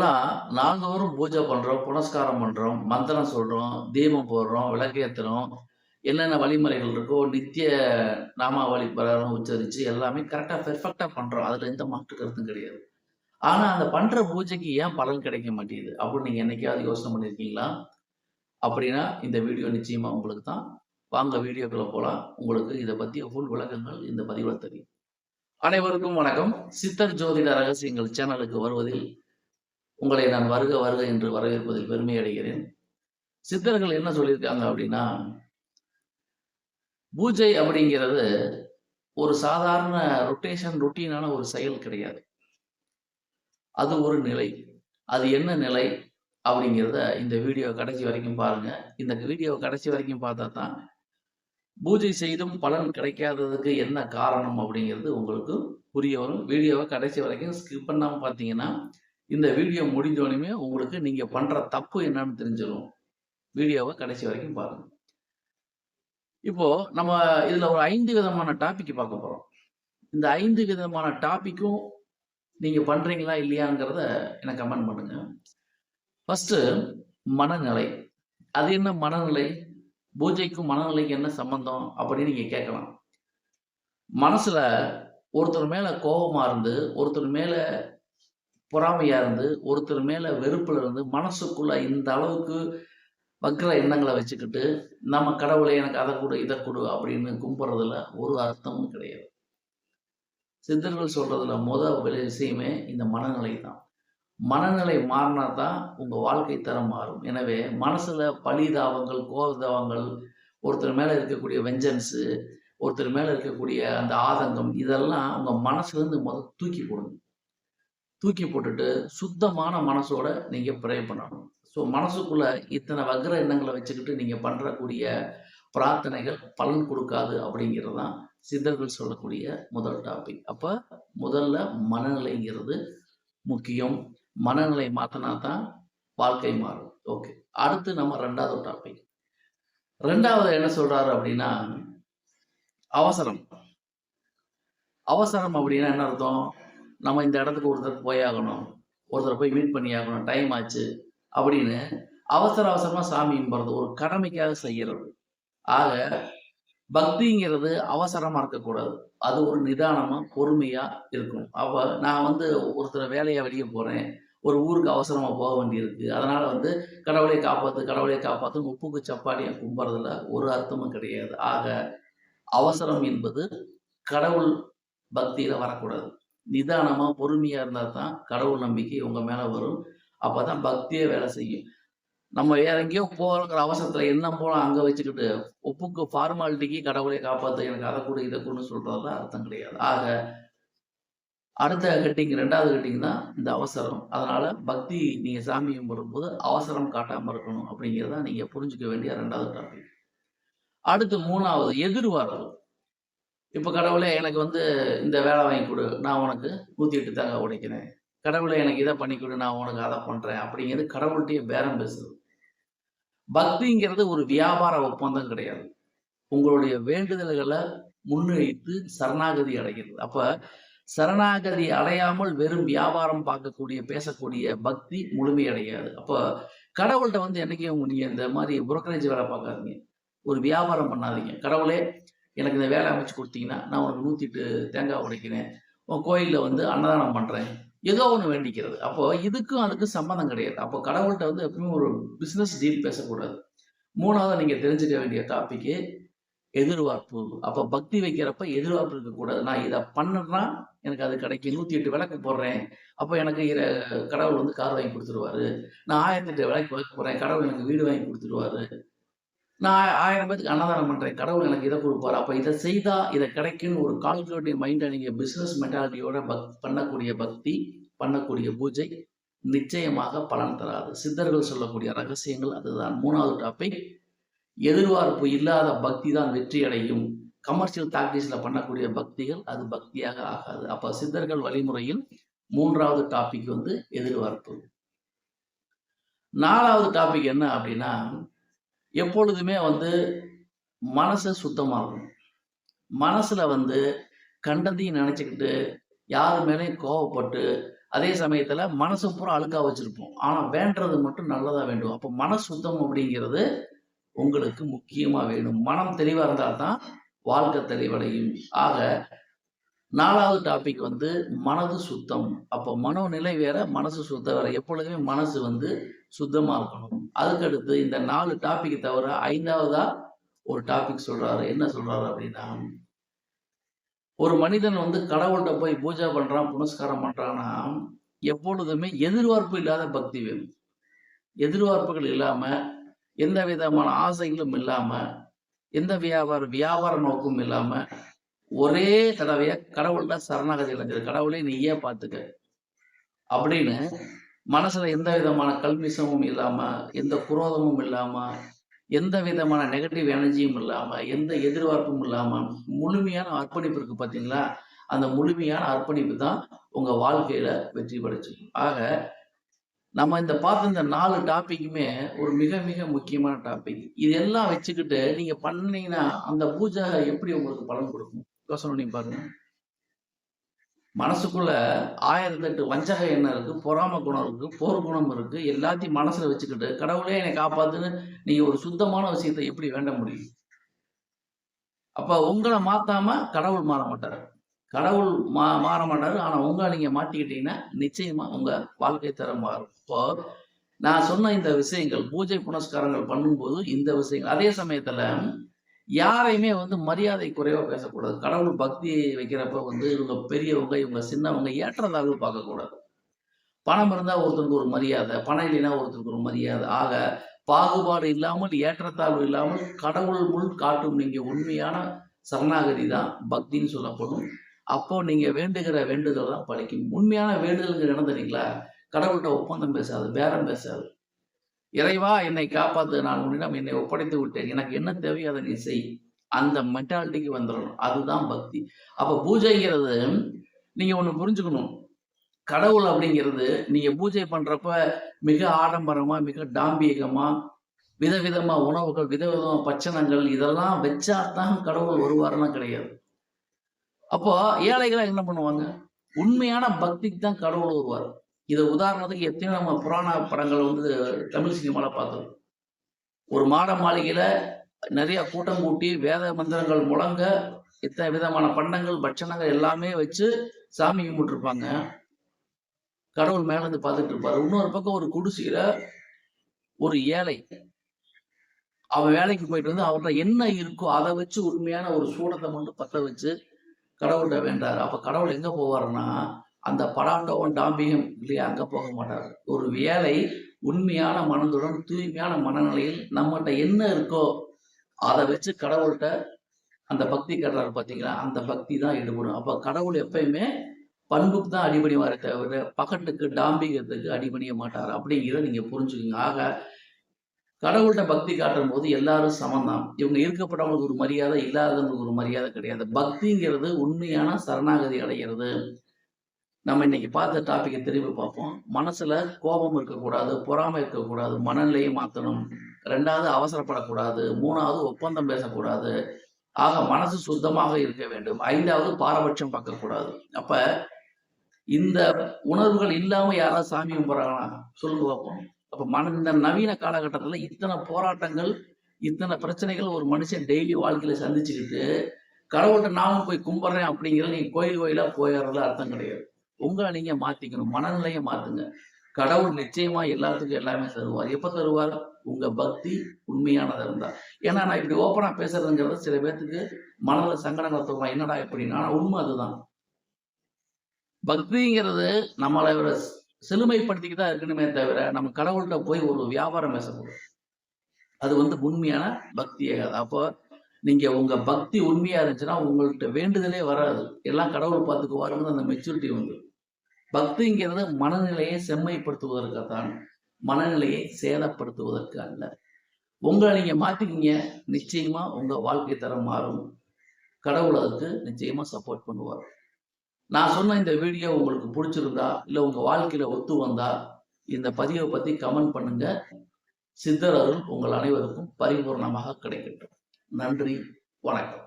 ஆனா, நாள்தோறும் பூஜை பண்றோம், புனஸ்காரம் பண்றோம், மந்திரம் சொல்றோம், தீபம் போடுறோம், விளக்கேத்துறோம். என்னென்ன வழிமுறைகள் இருக்கோ, நித்திய நாமாவளி பிரகாரம் உச்சரிச்சு எல்லாமே கரெக்டாக பெர்ஃபெக்ட்டா பண்றோம். அதுல எந்த மாற்று கருத்தும் கிடையாது. ஆனா, அந்த பண்ற பூஜைக்கு ஏன் பலன் கிடைக்க மாட்டேங்குது? அப்படின்னு நீங்க என்னைக்காவது யோசனை பண்ணியிருக்கீங்களா? அப்படின்னா, இந்த வீடியோ நிச்சயமா உங்களுக்கு தான். வாங்க வீடியோக்களை போலாம். உங்களுக்கு இதை பத்திய ஃபுல் விளக்கங்கள் இந்த பதிவுல தெரியும். அனைவருக்கும் வணக்கம். சித்தர் ஜோதிட ரகசியங்கள் சேனலுக்கு வருவதில் உங்களை நான் வருக வருக என்று வரவேற்பதில் பெருமை அடைகிறேன். சித்தர்கள் என்ன சொல்லியிருக்காங்க அப்படின்னா, பூஜை அப்படிங்கிறது ஒரு சாதாரண ரொட்டேஷன், ரொட்டீனான ஒரு செயல் கிடையாது. அது ஒரு நிலை. அது என்ன நிலை அப்படிங்கிறத இந்த வீடியோ கடைசி வரைக்கும் பாருங்க. இந்த வீடியோ கடைசி வரைக்கும் பார்த்தா தான், பூஜை செய்தும் பலன் கிடைக்காததுக்கு என்ன காரணம் அப்படிங்கிறது உங்களுக்கு புரிய வரும். வீடியோவை கடைசி வரைக்கும் ஸ்கிப் பண்ணாமல் பார்த்தீங்கன்னா, இந்த வீடியோ முடிஞ்சோடனே உங்களுக்கு நீங்க பண்ற தப்பு என்னன்னு தெரிஞ்சிடும் வீடியோவை கடைசி வரைக்கும் பாருங்க. இப்போ நம்ம இதுல ஒரு ஐந்து விதமான டாபிக் பார்க்க போறோம். இந்த ஐந்து விதமான டாப்பிக்கும் நீங்க பண்றீங்களா? இல்லையாங்கிறத எனக்கு கமெண்ட் பண்ணுங்க. ஃபஸ்ட்டு மனநிலை. அது என்ன மனநிலை? பூஜைக்கும் மனநிலைக்கும் என்ன சம்பந்தம்? அப்படின்னு நீங்க கேட்கலாம். மனசுல ஒருத்தர் மேல கோபமாக இருந்து, ஒருத்தர் மேல பொறாமையாக இருந்து, ஒருத்தர் மேலே வெறுப்பில் இருந்து, மனசுக்குள்ள இந்த அளவுக்கு வக்ர எண்ணங்களை வச்சுக்கிட்டு, நம்ம கடவுளை எனக்கு அதை கொடு இதை கொடு அப்படின்னு கும்பிட்றதுல ஒரு அர்த்தமும் கிடையாது. சித்தர்கள் சொல்கிறதுல முதல் விஷயமே இந்த மனநிலை தான். மனநிலை மாறினா தான் உங்கள் வாழ்க்கை தரம் மாறும். எனவே மனசுல பழிதாவங்கள், கோபதாவங்கள், ஒருத்தர் மேலே இருக்கக்கூடிய வெஞ்சன்ஸு, ஒருத்தர் மேலே இருக்கக்கூடிய அந்த ஆதங்கம் இதெல்லாம் உங்கள் மனசுலேருந்து முதல் தூக்கி போடுங்க. தூக்கி போட்டுட்டு சுத்தமான மனசோட நீங்க ப்ரே பண்ணணும். ஸோ மனசுக்குள்ள இத்தனை வக்ர எண்ணங்களை வச்சுக்கிட்டு நீங்க பண்றக்கூடிய பிரார்த்தனைகள் பலன் கொடுக்காது அப்படிங்கிறது தான் சித்தர்கள் சொல்லக்கூடிய முதல் டாபிக். அப்ப முதல்ல மனநிலைங்கிறது முக்கியம். மனநிலை மாற்றினா தான் வாழ்க்கை மாறும். ஓகே. அடுத்து நம்ம ரெண்டாவது டாபிக். ரெண்டாவது என்ன சொல்றாரு அப்படின்னா, அவசரம். அவசரம் அப்படின்னா என்ன அர்த்தம்? நம்ம இந்த இடத்துக்கு ஒருத்தர் போயாகணும். ஒருத்தர் போய் மீட் பண்ணியாகணும். டைம் ஆச்சு அப்படின்னு அவசர அவசரமாக சாமி ஒரு கடமைக்காக செய்கிறது ஆக பக்திங்கிறது அவசரமாக இருக்கக்கூடாது. அது ஒரு நிதானமாக பொறுமையாக இருக்கும் அப்போ நான் வந்து ஒருத்தர் வேலையை வெளியே போகிறேன் ஒரு ஊருக்கு அவசரமாக போக வேண்டியிருக்கு. அதனால் வந்து கடவுளை காப்பாற்று கடவுளை காப்பாற்று உப்புக்கு சப்பாட்டியை கும்புறதுல ஒரு அர்த்தமும் கிடையாது. ஆக அவசரம் என்பது கடவுள் பக்தியில் வரக்கூடாது. நிதானமாக பொறுமையாக இருந்தால் தான் கடவுள் நம்பிக்கை உங்கள் மேலே வரும். அப்போ தான் பக்தியே வேலை செய்யும். நம்ம வேற எங்கேயோ போகிற அவசரத்தில் என்ன போகலாம் அங்கே வச்சுக்கிட்டு, ஒப்புக்கு ஃபார்மாலிட்டிக்கு கடவுளை காப்பாற்று எனக்கு அதை கூட இதை கூட சொல்கிறதா அர்த்தம் கிடையாது. ஆக அடுத்த கட்டிங் ரெண்டாவது கட்டிங் தான் இந்த அவசரம். அதனால் பக்தி நீங்கள் சாமி கும்பிடும்போது அவசரம் காட்டாமல் இருக்கணும் அப்படிங்கிறத நீங்கள் புரிஞ்சுக்க வேண்டிய ரெண்டாவது டாபிக். அடுத்து மூணாவது எதிர்பார்ப்பு. இப்போ கடவுளே எனக்கு வந்து இந்த வேலை வாங்கி கொடு நான் உனக்கு 108 தேங்காய் உடைக்கிறேன். கடவுளே எனக்கு இதை பண்ணி கொடு நான் உனக்கு அதை பண்றேன். அப்படிங்கிறது கடவுள்கிட்டயே பேரம் பேசுது பக்திங்கிறது ஒரு வியாபார ஒப்பந்தம் கிடையாது. உங்களுடைய வேண்டுதல்களை முன்வைத்து சரணாகதி அடைகிறது. அப்ப சரணாகதி அடையாமல் வெறும் வியாபாரம் பார்க்கக்கூடிய, பேசக்கூடிய பக்தி முழுமையடையாது. அப்ப கடவுள்கிட்ட வந்து என்னைக்கும் நீங்க இந்த மாதிரி புரோக்கரேஜ் வேலை பார்க்காதீங்க. ஒரு வியாபாரம் பண்ணாதீங்க. கடவுளே எனக்கு இந்த வேலை அமைச்சு கொடுத்தீங்கன்னா நான் உனக்கு 108 தேங்காய் உடைக்கிறேன். உன் கோயிலில் வந்து அன்னதானம் பண்ணுறேன் ஏதோ ஒன்று வேண்டிக்கிறது. அப்போ இதுக்கும் அதுக்கும் சம்மந்தம் கிடையாது. அப்போ கடவுள்கிட்ட வந்து எப்பவுமே ஒரு பிஸ்னஸ் டீல் பேசக்கூடாது. மூணாவது நீங்கள் தெரிஞ்சுக்க வேண்டிய டாபிக்கு எதிர்பார்ப்பு. அப்போ பக்தி வைக்கிறப்ப எதிர்பார்ப்பு இருக்கக்கூடாது. நான் இதை பண்ணேன்னா எனக்கு அது கிடைக்கும். 108 விளக்கு போடுறேன். அப்போ எனக்கு இர கடவுள் வந்து கார் வாங்கி கொடுத்துருவாரு நான் 1008 விளக்கு வைக்க போகிறேன் கடவுள் எனக்கு வீடு வாங்கி கொடுத்துருவாரு நான் ஆயிரம் பேத்துக்கு அன்னதானம் பண்ணுறேன் கடவுள் எனக்கு இதை கொடுப்பார் அப்போ இதை செய்தால் இதை கிடைக்குன்னு ஒரு கால்குலேட்டிவ் மைண்டை நீங்கள் பிசினஸ் மென்டாலிட்டியோட பக் பண்ணக்கூடிய பக்தி, பண்ணக்கூடிய பூஜை நிச்சயமாக பலன் தராது. சித்தர்கள் சொல்லக்கூடிய ரகசியங்கள் அதுதான். மூணாவது டாபிக் எதிர்பார்ப்பு இல்லாத பக்தி தான் வெற்றி அடையும். கமர்ஷியல் டாக்டிக்ஸ்ல பண்ணக்கூடிய பக்திகள் அது பக்தியாக ஆகாது. அப்ப சித்தர்கள் வழிமுறையில் மூன்றாவது டாபிக் வந்து எதிர்பார்ப்பு. நாலாவது டாபிக் என்ன அப்படின்னா, எப்பொழுதுமே வந்து மனச சுத்தமாக்கணும். மனசில் வந்து கண்டதையும் நினச்சிக்கிட்டு யாரு மேலேயும் கோவப்பட்டு, அதே சமயத்தில் மனசு பூரா அழுக்காக வச்சுருப்போம். ஆனால் வேண்டது மட்டும் நல்லதாக வேண்டும். அப்போ மன சுத்தம் அப்படிங்கிறது உங்களுக்கு முக்கியமாக வேணும். மனம் தெளிவா இருந்தால்தான் வாழ்க்கை தெளிவடையும். ஆக நாலாவது டாபிக் வந்து மனது சுத்தம். அப்போ மனோநிலை வேற மனசு சுத்தம் வேற. எப்பொழுதுமே மனசு வந்து சுத்தமா இருக்கணும். அதுக்கடுத்து இந்த நாலு டாபிக் தவிர ஐந்தாவதா ஒரு டாபிக் சொல்றாரு. என்ன சொல்றாரு அப்படின்னா ஒரு மனிதன் வந்து கடவுள்கிட்ட போய் பூஜை பண்றான் புனஸ்காரம் பண்றான்னா எப்பொழுதுமே எதிர்பார்ப்பு இல்லாத பக்தி வேணும். எதிர்பார்ப்புகள் இல்லாம எந்த விதமான ஆசைகளும் இல்லாம எந்த வியாபார வியாபார நோக்கமும் இல்லாம ஒரே தடவைய கடவுள்கிட்ட சரணாகதி அடைஞ்சது. கடவுளே நீயே பார்த்துக்க. அப்படின்னு மனசுல எந்த விதமான கல்மிசமும் இல்லாம எந்த குரோதமும் இல்லாம எந்த விதமான நெகட்டிவ் எனர்ஜியும் இல்லாம எந்த எதிர்பார்ப்பும் இல்லாம முழுமையான அர்ப்பணிப்பு இருக்கு பாத்தீங்களா? அந்த முழுமையான அர்ப்பணிப்பு தான் உங்க வாழ்க்கையில வெற்றி படைச்சு. ஆக நம்ம இந்த பார்த்த இந்த நாலு டாபிக்குமே ஒரு மிக மிக முக்கியமான டாபிக் இதெல்லாம் வச்சுக்கிட்டு நீங்க பண்ணீங்கன்னா அந்த பூஜை எப்படி உங்களுக்கு பலன் கொடுக்கும்? யோசனை பண்ணி பாருங்க. மனசுக்குள்ள ஆயிரத்தி எட்டு வஞ்சக எண்ணம் இருக்கு பொறாம குணம் இருக்கு போர் குணம் இருக்கு எல்லாத்தையும் மனசுல வச்சுக்கிட்டு கடவுளே என்னை காப்பாத்துன்னு நீங்க ஒரு சுத்தமான விஷயத்தை எப்படி வேண்ட முடியும்? அப்ப உங்களை மாத்தாம கடவுள் மாற மாட்டாரு. கடவுள் மா மாற மாட்டாரு ஆனா உங்களை நீங்க மாத்திக்கிட்டீங்கன்னா நிச்சயமா உங்க வாழ்க்கை தரம் மாறும். இப்போ நான் சொன்ன இந்த விஷயங்கள் பூஜை புனஸ்காரங்கள் பண்ணும்போது இந்த விஷயங்கள் அதே சமயத்துல யாரையுமே வந்து மரியாதை குறைவாக பேசக்கூடாது. கடவுள் பக்தி வைக்கிறப்ப வந்து இவங்க பெரியவங்க இவங்க சின்னவங்க ஏற்றதாக பார்க்கக்கூடாது. பணம் இருந்தால் ஒருத்தருக்கு ஒரு மரியாதை பணம் இல்லைன்னா ஒருத்தருக்கு ஒரு மரியாதை. ஆக பாகுபாடு இல்லாமல் ஏற்றத்தாழ்வு இல்லாமல் கடவுள் முள் காட்டும் நீங்கள் உண்மையான சரணாகதி தான் பக்தின்னு சொல்லப்படும். அப்போ நீங்கள் வேண்டுகிற வேண்டுதல் தான் பழிக்கும் உண்மையான வேண்டுதலுங்கிற இடம் தெரியுங்களா? கடவுள்கிட்ட ஒப்பந்தம் பேசாது பேரம் பேசாது. இறைவா என்னை காப்பாத்து நான் உன்னிடம் என்னை ஒப்படைத்து விட்டேன். எனக்கு என்ன தேவையோ அதை நீ செய். அந்த மென்டாலிட்டிக்கு வந்துடணும். அதுதான் பக்தி. அப்ப பூஜைங்கிறது நீங்க ஒன்று புரிஞ்சுக்கணும். கடவுள் அப்படிங்கிறது நீங்க பூஜை பண்றப்ப மிக ஆடம்பரமா மிக டாம்பீகமா விதவிதமா உணவுகள் விதவிதமா பச்சனங்கள் இதெல்லாம் வச்சா தான் கடவுள் வருவாருன்னா கிடையாது. அப்போ ஏழைகளை என்ன பண்ணுவாங்க? உண்மையான பக்திக்கு தான் கடவுள் வருவார். இதை உதாரணத்துக்கு எத்தனையோ நம்ம புராண படங்கள் வந்து தமிழ் சினிமாவில் பார்த்தோம். ஒரு மாட மாளிகையில் நிறைய கூட்டம் கூட்டி வேத மந்திரங்கள் முழங்க இத்தனை விதமான பண்டங்கள் பட்சணங்கள் எல்லாமே வச்சு சாமி கும்பிட்டுருப்பாங்க. கடவுள் மேலே இருந்து பார்த்துட்டு இருப்பாரு. இன்னொரு பக்கம் ஒரு குடிசையில் ஒரு ஏழை. அவன் வேலைக்கு போயிட்டு வந்து அவர்கிட்ட என்ன இருக்கோ அதை வச்சு உண்மையான ஒரு சூடத்தை மட்டும் பற்ற வச்சு கடவுள்கிட்ட வேண்டாரு. அப்போ கடவுள் எங்கே போவாருன்னா அந்த படாண்டவன் டாம்பிகம் இல்லையா? அங்கே போக மாட்டார். ஒரு வேலை உண்மையான மனதுடன் தூய்மையான மனநிலையில் நம்மகிட்ட என்ன இருக்கோ அதை வச்சு கடவுள்கிட்ட அந்த பக்தி கட்டுறாரு பார்த்தீங்களா அந்த பக்தி தான் ஈடுபடும் அப்போ கடவுள் எப்பயுமே பண்புக்கு தான் அடிபணிவாரே தவிர பகட்டுக்கு டாம்பிகத்துக்கு அடிபணிய மாட்டார். அப்படிங்கிறத நீங்கள் புரிஞ்சுக்கோங்க. ஆக கடவுள்கிட்ட பக்தி காட்டும் போது எல்லாரும் சமந்தான் இவங்க இருக்கப்பட்டவங்களுக்கு ஒரு மரியாதை இல்லாதவங்களுக்கு ஒரு மரியாதை கிடையாது. பக்திங்கிறது உண்மையான சரணாகதி அடைகிறது. நம்ம இன்னைக்கு பார்த்த டாப்பிக்கை திரும்பி பார்ப்போம். மனசுல கோபம் இருக்கக்கூடாது பொறாமை இருக்கக்கூடாது மனநிலையை மாற்றணும் ரெண்டாவது அவசரப்படக்கூடாது மூணாவது ஒப்பந்தம் பேசக்கூடாது. ஆக மனசு சுத்தமாக இருக்க வேண்டும். ஐந்தாவது பாரபட்சம் பார்க்கக்கூடாது. அப்ப இந்த உணர்வுகள் இல்லாம யாராவது சாமி கும்பிட்றாங்களா? சொல்லுங்க பார்ப்போம். அப்ப மன இந்த நவீன காலகட்டத்துல இத்தனை போராட்டங்கள் இத்தனை பிரச்சனைகள் ஒரு மனுஷன் டெய்லி வாழ்க்கையில சந்திச்சுக்கிட்டு கடவுள்கிட்ட நானும் போய் கும்பிட்றேன் அப்படிங்கிற நீங்க கோயில் கோயிலா போயிடுறதுல அர்த்தம் கிடையாது. உங்களை நீங்க மாத்திக்கணும் மனநிலையை மாத்துங்க. கடவுள் நிச்சயமா எல்லாத்துக்கும் எல்லாமே தருவார். எப்ப தருவார்? உங்க பக்தி உண்மையானதா இருந்தா. ஏன்னா நான் இப்படி ஓப்பனா பேசுறதுங்கிறது சில பேர்த்துக்கு மனதில் சங்கடங்களை தோணும் என்னடா எப்படின்னா உண்மை அதுதான். பக்திங்கிறது நம்மளை ஒரு தான் இருக்கணுமே தவிர நம்ம கடவுள்கிட்ட போய் ஒரு வியாபாரம் பேசக்கூடாது. அது வந்து உண்மையான பக்தியாகாது அப்போ நீங்க உங்க பக்தி உண்மையா இருந்துச்சுன்னா உங்கள்கிட்ட வேண்டுதலே வராது. எல்லாம் கடவுள் பார்த்துக்குவாருங்கிற அந்த மெச்சூரிட்டி வந்து. பக்திங்கிறது மனநிலையை செம்மைப்படுத்துவதற்காகத்தான் மனநிலையை சேதப்படுத்துவதற்கு அல்ல உங்களை நீங்க மாத்திக்கிங்க நிச்சயமா உங்க வாழ்க்கை தரம் மாறும். கடவுள் அதுக்கு நிச்சயமா சப்போர்ட் பண்ணுவார். நான் சொன்ன இந்த வீடியோ உங்களுக்கு பிடிச்சிருந்தா இல்லை உங்க வாழ்க்கையில ஒத்து வந்தா இந்த பதிவை பத்தி கமெண்ட் பண்ணுங்க. சித்தர் அருள் உங்கள் அனைவருக்கும் பரிபூர்ணமாக கிடைக்கட்டும். நன்றி வணக்கம்.